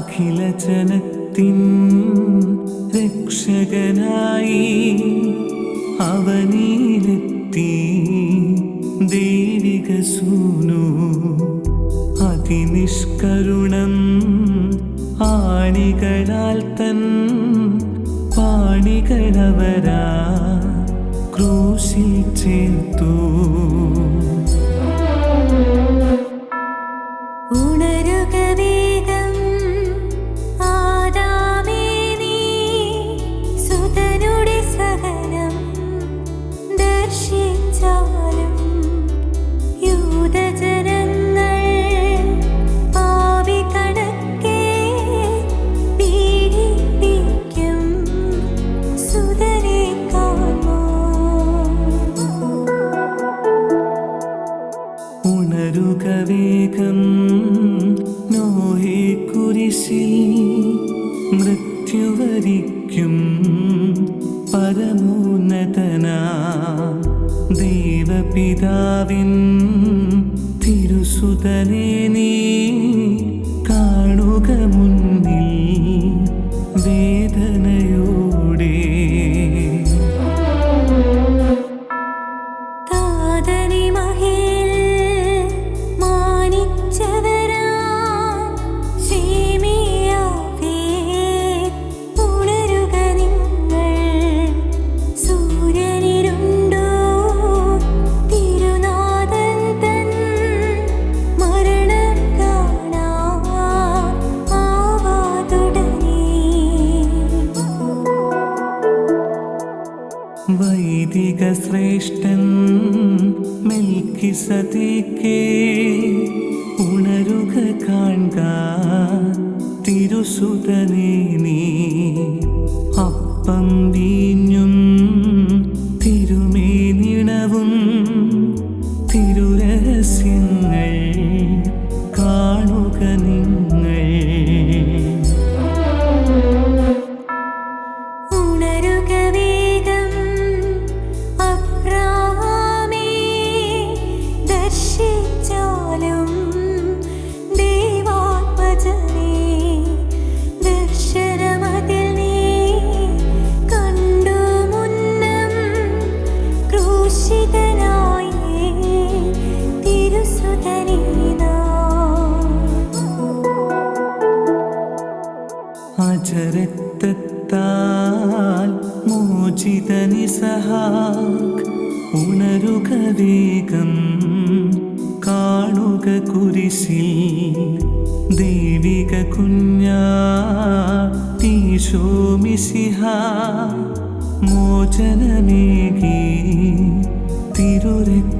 അഖില ജനത്തിൻ രക്ഷകനായി അവനിലെത്തി. ദൈവിക സൂനു അതിനിഷ്കരുണം ആണികളാൽ തൻ പാണികളവരാ ക്രൂശിൽ ചേർത്തു. മെൽക്കിസതേക്കേ ഉണരുക കാണുക തിരുസുതനെ നീ അജരക്തത്താൽ മോചിതനിസഹാക് ഉണരുക വേഗം കാണുക കുരിശിൽ ദൈവിക കുഞ്ഞാ ഈശോമിസിഹ മോചനമേകി തിരുരക്തത്താൽ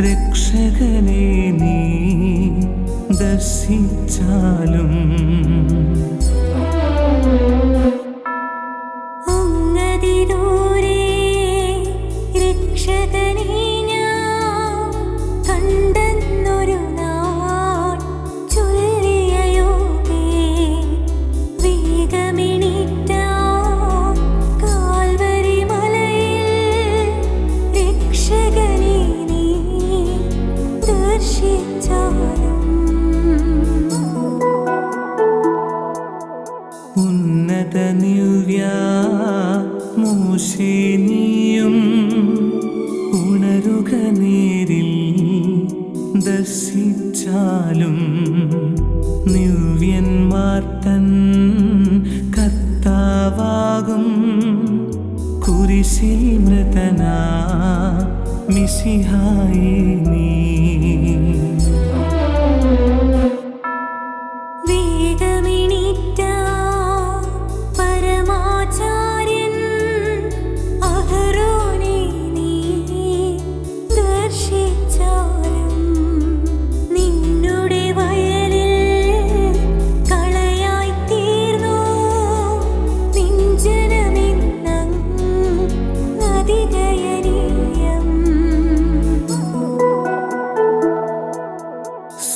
രക്ഷകനെ നീ ദർശിച്ചാലും മാനുഷേ ഉണരുക നേരിൽ ദർശിച്ചാലും നിവ്യന്മാർത്തൻ കർത്താവാകും. കുരിശിൽ മൃതനാ മിശിഹായേ നീ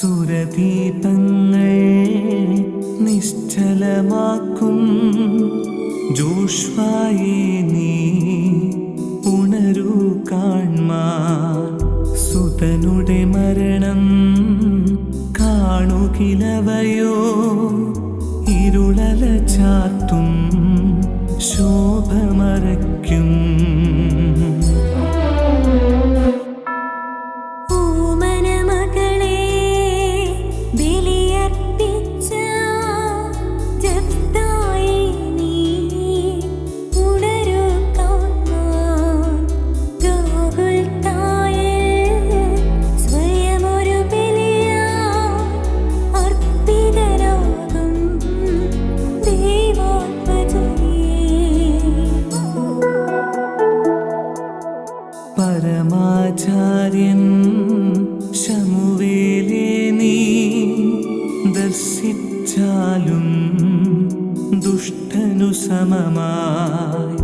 സുരതീതങ്ങൾ നിശ്ചലമാക്കും. ജോഷ്വായി നീ ഉണരൂ കാൺമാ സുതനുടെ മരണം കാണുകിലവയോ? ഇരുളല ചാത്തും ശോഭമറയ്ക്കും. വികസിച്ചാലും ദുഷ്ടനു സമമായി.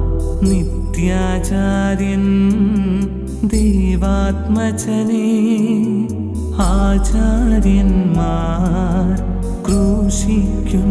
നിത്യാചാര്യൻ ദൈവാത്മജനെ ആചാര്യന്മാർ ക്രൂശിക്കും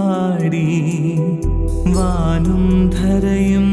പാടി വാനും ധരയും